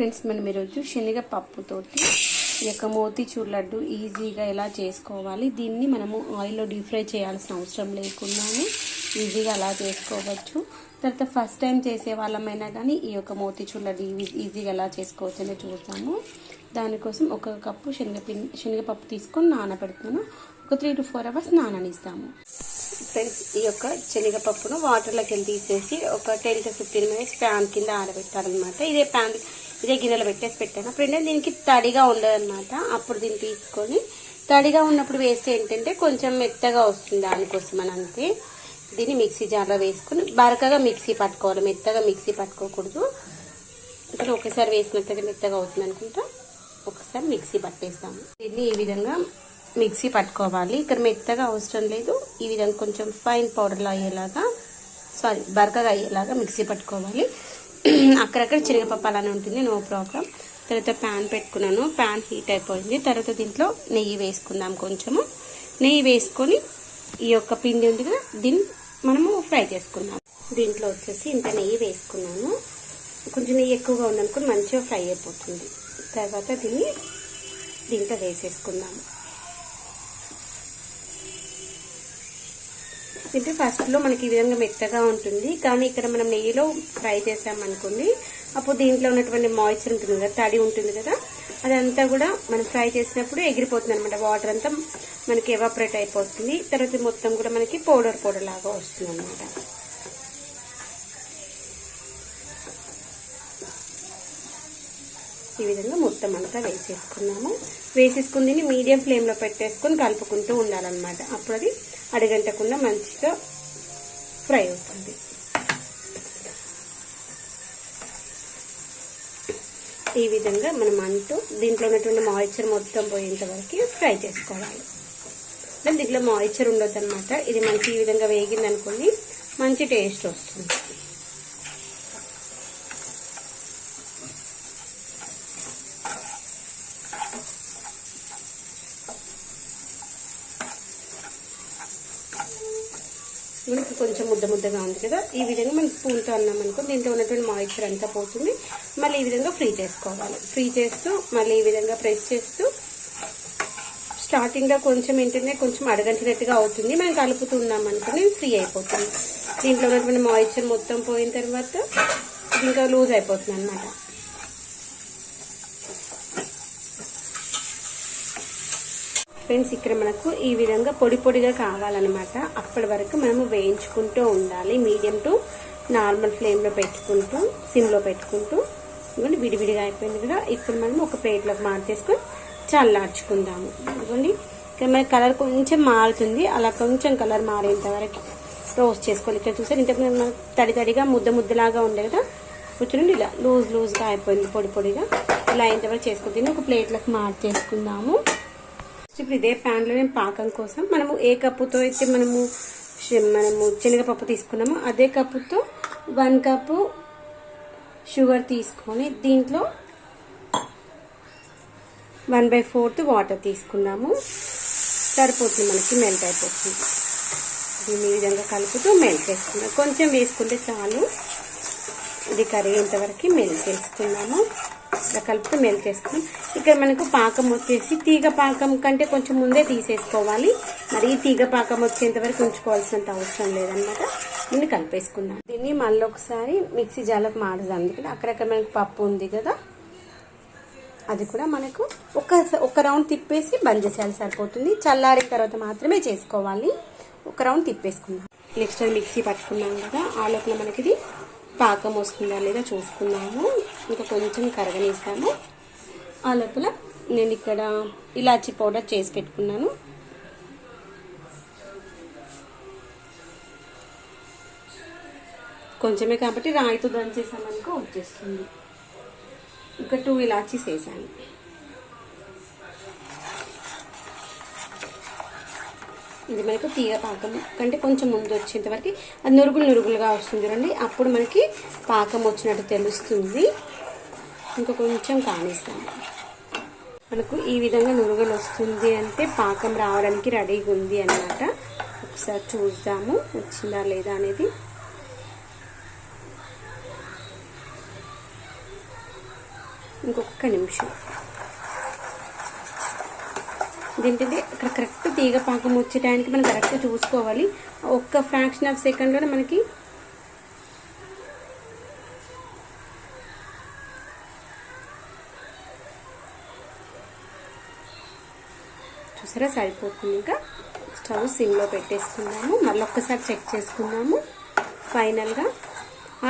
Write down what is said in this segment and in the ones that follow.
Friends మనం ఈరోజు శనగపప్పుతోటి ఈ యొక్క మోతీచూర్ లడ్డు ఈజీగా ఎలా చేసుకోవాలి దీన్ని మనము ఆయిల్లో డీప్ ఫ్రై చేయాల్సిన అవసరం లేకుండానే ఈజీగా అలా చేసుకోవచ్చు. తర్వాత ఫస్ట్ టైం చేసే వాళ్ళమైనా కానీ ఈ యొక్క మోతీచూర్ లడ్డు ఈ- ఈజీగా ఎలా చేసుకోవచ్చు అనేది చూస్తాము దానికోసం ఒక కప్పు శనగపిండి శనగపప్పు తీసుకొని నానబెడుతున్నాను. ఒక త్రీ టు ఫోర్ అవర్స్ నాననిస్తాము. ఫ్రెండ్స్ ఈ యొక్క శనగపప్పును వాటర్లోకి వెళ్ళి తీసేసి ఒక ten to fifteen minutes pan కింద ఆరబెట్టాలన్నమాట. ఇదే ప్యాన్ ఇదే గిన్నెలో పెట్టేసి పెట్టాను. అప్పుడు దీనికి తడిగా ఉండదన్నమాట. అప్పుడు దీన్ని తీసుకొని తడిగా ఉన్నప్పుడు వేస్తే ఏంటంటే కొంచెం మెత్తగా వస్తుంది దానికోసం అని అంతే దీన్ని మిక్సీ జార్లో వేసుకొని బరకగా మిక్సీ పట్టుకోవాలి. మెత్తగా మిక్సీ పట్టుకోకూడదు. ఇక్కడ ఒకసారి వేసినట్టయితే మెత్తగా అవుతుంది అనుకుంటా. ఒకసారి మిక్సీ పట్టేస్తాము. దీన్ని ఈ విధంగా మిక్సీ పట్టుకోవాలి. ఇక్కడ మెత్తగా అవసరం లేదు. ఈ విధంగా కొంచెం ఫైన్ పౌడర్లో అయ్యేలాగా సారీ బరకగా అయ్యేలాగా మిక్సీ పట్టుకోవాలి. అక్కడక్కడ చిరగపప్పు అలానే ఉంటుంది నో ప్రాబ్లం తర్వాత ప్యాన్ పెట్టుకున్నాను ప్యాన్ హీట్ అయిపోయింది. తర్వాత దీంట్లో నెయ్యి వేసుకుందాం కొంచెము. నెయ్యి వేసుకొని ఈ యొక్క పిండి ఉంది కదా దీన్ని మనము ఫ్రై చేసుకుందాం. దీంట్లో వచ్చేసి ఇంత నెయ్యి వేసుకున్నాను. కొంచెం నెయ్యి ఎక్కువగా ఉందనుకుని మంచిగా ఫ్రై అయిపోతుంది. తర్వాత దీన్ని దీంట్లో వేసేసుకుందాము అంటే ఫస్ట్లో మనకి ఈ విధంగా మెత్తగా ఉంటుంది. కానీ ఇక్కడ మనం నెయ్యిలో ఫ్రై చేసామనుకోండి అప్పుడు దీంట్లో ఉన్నటువంటి మాయిశ్చర్ ఉంటుంది కదా తడి ఉంటుంది కదా అదంతా కూడా మనం ఫ్రై చేసినప్పుడు ఎగిరిపోతుంది అనమాట వాటర్ అంతా మనకి ఎవాపరేట్ అయిపోతుంది. తర్వాత మొత్తం కూడా మనకి పౌడర్ పౌడర్ లాగా వస్తుంది అనమాట ఈ విధంగా మొత్తం అంతా వేసేసుకున్నాము. వేసేసుకుని మీడియం ఫ్లేమ్లో పెట్టేసుకొని కలుపుకుంటూ ఉండాలన్నమాట. అప్పుడు అది అడగంటకుండా మంచిగా ఫ్రై అవుతుంది. ఈ విధంగా మనం అంటూ దీంట్లో ఉన్నటువంటి మాయిశ్చర్ మొత్తం పోయేంత వరకు ఫ్రై చేసుకోవాలి. దీంట్లో మాయిశ్చర్ ఉండొద్దు అనమాట ఇది మంచి ఈ విధంగా వేగింది అనుకోండి మంచి టేస్ట్ వస్తుంది. మనకి కొంచెం ముద్ద ముద్దగా ఉంది కదా ఈ విధంగా మనం స్పూన్తో అన్నాం అనుకో దీంట్లో ఉన్నటువంటి మాయిశ్చర్ అంతా పోతుంది. మళ్ళీ ఈ విధంగా ఫ్రీ చేసుకోవాలి. ఫ్రీ చేస్తూ మళ్ళీ ఈ విధంగా ప్రెస్ చేస్తూ స్టార్టింగ్లో కొంచెం ఏంటంటే కొంచెం అడగంటినట్టుగా అవుతుంది. మనం కలుపుతున్నాం అనుకుని ఫ్రీ అయిపోతుంది. దీంట్లో ఉన్నటువంటి మాయిశ్చర్ మొత్తం పోయిన తర్వాత ఇంకా లూజ్ అయిపోతుంది అనమాట ఫ్రెండ్స్ ఇక్కడ మనకు ఈ విధంగా పొడి పొడిగా కావాలన్నమాట. అప్పటి వరకు మనము వేయించుకుంటూ ఉండాలి. మీడియం టు నార్మల్ ఫ్లేమ్లో పెట్టుకుంటూ సిమ్లో పెట్టుకుంటూ. ఇవ్వండి విడివిడిగా అయిపోయింది కదా. ఇప్పుడు మనం ఒక ప్లేట్లోకి మార్చేసుకొని చల్లార్చుకుందాము. ఇవ్వండి ఇక్కడ మన కలర్ కొంచెం మారుతుంది. అలా కొంచెం కలర్ మారేంత వరకు రోస్ట్ చేసుకోవాలి. ఇక్కడ చూసారు ఇంతకు మనం తడి తడిగా ముద్ద ముద్దలాగా ఉండే కదా. కూర్చుని ఇలా లూజ్ లూజ్గా అయిపోయింది పొడి పొడిగా. ఇలా ఇంతవరకు చేసుకుని ఒక ప్లేట్లోకి మార్చేసుకుందాము. ఇప్పుడు ఇదే ప్యాన్లో పాకం కోసం మనము ఏ కప్పుతో అయితే మనము మనము శనగపప్పు తీసుకున్నామో అదే కప్పుతో వన్ కప్పు షుగర్ తీసుకొని దీంట్లో వన్ బై ఫోర్త్ వాటర్ తీసుకున్నాము. సరిపోతుంది మనకి మెల్ట్ అయిపోతుంది. దీన్ని ఈ విధంగా కలుపుతూ మెల్ట్ చేసుకున్నాం కొంచెం వేసుకుంటే చాలు. ఇది కరిగేంతవరకు మెల్ట్ చేసుకున్నాము. ఇలా కలుపుతూ మెల్ట్ ఇక్కడ మనకు పాకం వచ్చేసి తీగ పాకం కంటే కొంచెం ముందే తీసేసుకోవాలి. మరి తీగ పాకం వచ్చేంత వరకు ఉంచుకోవాల్సినంత అవసరం లేదనమాట దీన్ని కలిపేసుకుందాం. దీన్ని మళ్ళీ ఒకసారి మిక్సీ జాలకు మాడదాం ఎందుకంటే అక్కడక్కడ మనకు పప్పు ఉంది కదా అది కూడా మనకు ఒక ఒక రౌండ్ తిప్పేసి బంద్ చేసేయాలి సరిపోతుంది. చల్లారిన తర్వాత మాత్రమే చేసుకోవాలి. ఒక రౌండ్ తిప్పేసుకుందాం. నెక్స్ట్ మిక్సీ పట్టుకున్నాం కదా ఆ లోపల మనకి ఇది పాకం వస్తుందా లేదా చూసుకున్నాము. ఇంకా కొంచెం కరగనిస్తాము ఆ లోపల నేను ఇక్కడ ఇలాచీ పౌడర్ చేసి పెట్టుకున్నాను. కొంచెమే కాబట్టి రాయితో దంచేసామనుకో వచ్చేస్తుంది. ఇంకా టూ ఇలాచీస్ వేసాను. ఇది మనకు తీగ పాకం. కంటే కొంచెం ముందు వచ్చేంతవరకు అది నురుగులు నురుగులుగా వస్తుంది చూడండి. అప్పుడు మనకి పాకం వచ్చినట్టు తెలుస్తుంది. ఇంకా కొంచెం కానిస్తాము మనకు ఈ విధంగా నురుగులు వస్తుంది అంటే పాకం రావడానికి రెడీగా ఉంది అన్నమాట. ఒకసారి చూద్దాము వచ్చిందా లేదా అనేది. ఇంకొక నిమిషం. దీంటిది ఇక్కడ కరెక్ట్ తీగ పాకం వచ్చే టైంకి మనం కరెక్ట్ చూసుకోవాలి. ఒక్క ఫ్రాక్షన్ ఆఫ్ సెకండ్లోనే మనకి చూసారా? సరిపోతుంది ఇంకా. స్టవ్ సిమ్లో పెట్టేసుకున్నాము. మళ్ళీ ఒక్కసారి చెక్ చేసుకున్నాము. ఫైనల్గా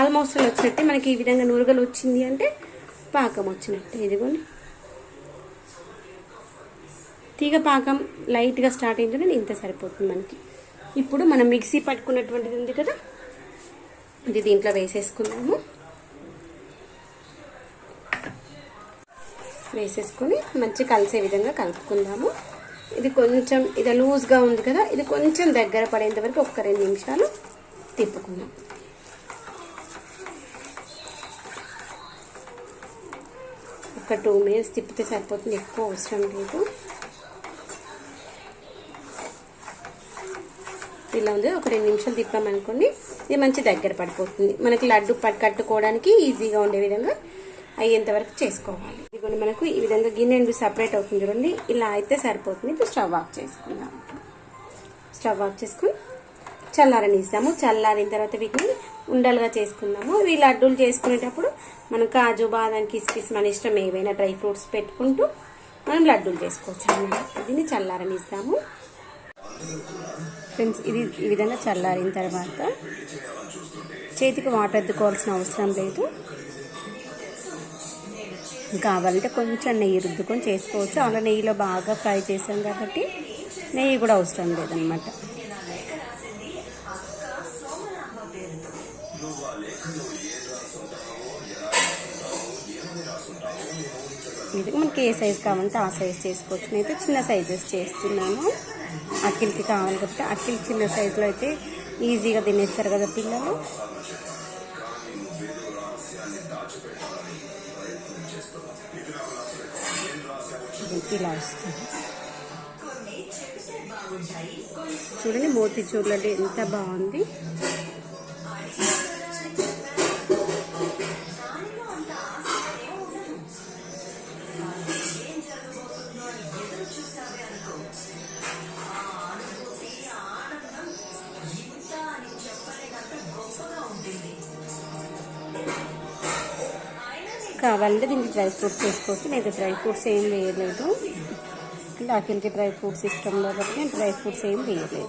ఆల్మోస్ట్ వచ్చినట్టే మనకి ఈ విధంగా నూరుగలు వచ్చింది అంటే పాకం వచ్చినట్టే. ఇదిగోండి. తీగ పాకం లైట్గా స్టార్ట్ అయిందంటే ఇంత సరిపోతుంది మనకి. ఇప్పుడు మనం మిక్సీ పట్టుకున్నటువంటిది ఉంది కదా ఇది దీంట్లో వేసేసుకున్నాము వేసేసుకొని మంచి కలిసే విధంగా కలుపుకుందాము. ఇది కొంచెం ఇది లూజ్గా ఉంది కదా ఇది కొంచెం దగ్గర పడేంత వరకు ఒక రెండు నిమిషాలు తిప్పుకుందాం. ఒక టూ మినిట్స్ తిప్పితే సరిపోతుంది ఎక్కువ అవసరం లేదు. ఇలా ఉంది. ఒక రెండు నిమిషాలు తిప్పామనుకోండి ఇది మంచి దగ్గర పడిపోతుంది. మనకి లడ్డు పట్ కట్టుకోవడానికి ఈజీగా ఉండే విధంగా అయ్యేంత వరకు చేసుకోవాలి. ఇదిగోండి మనకు ఈ విధంగా గిన్నె నుండి సపరేట్ అవుతుంది చూడండి. ఇలా అయితే సరిపోతుంది. ఇప్పుడు స్టవ్ ఆఫ్ చేసుకుందాం. స్టవ్ ఆఫ్ చేసుకుని చల్లారనిస్తాము. చల్లారిన తర్వాత వీటిని ఉండలుగా చేసుకుందాము. ఇవి లడ్డూలు చేసుకునేటప్పుడు మనం కాజు బాదం కిస్మిస్ మన ఇష్టం ఏవైనా డ్రై ఫ్రూట్స్ పెట్టుకుంటూ మనం లడ్డూలు చేసుకోవచ్చు అన్నమాట. దీన్ని చల్లారనిస్తాము. ఫ్రెండ్స్ ఇది ఈ విధంగా చల్లారిన తర్వాత చేతికి వాటర్ ఎత్తుకోవాల్సిన అవసరం లేదు. కావాలంటే కొంచెం నెయ్యి రుద్దుకొని చేసుకోవచ్చు. అలా నెయ్యిలో బాగా ఫ్రై చేసాం కాబట్టి నెయ్యి కూడా అవసరం లేదనమాట ఇది మనకి ఏ సైజ్ కావాలంటే ఆ సైజ్ చేసుకోవచ్చు. నేనైతే చిన్న సైజెస్ చేస్తున్నాను. అక్కిలికి కావాలి కాబట్టి అఖిల్ చిన్న సైజులో అయితే ఈజీగా తినేస్తారు కదా పిల్లలు. ఇలా వస్తుంది. చూడండి మోతి చూడలంటే ఎంత బాగుంది. కావాలంటే దీనికి డ్రై ఫ్రూట్స్ వేసుకోవచ్చు. నేను డ్రై ఫ్రూట్స్ ఏం వేయలేదు. అంటే అఖిల్కి డ్రై ఫ్రూట్స్ ఇష్టం కాబట్టి నేను డ్రై ఫ్రూట్స్ ఏం వేయలేదు.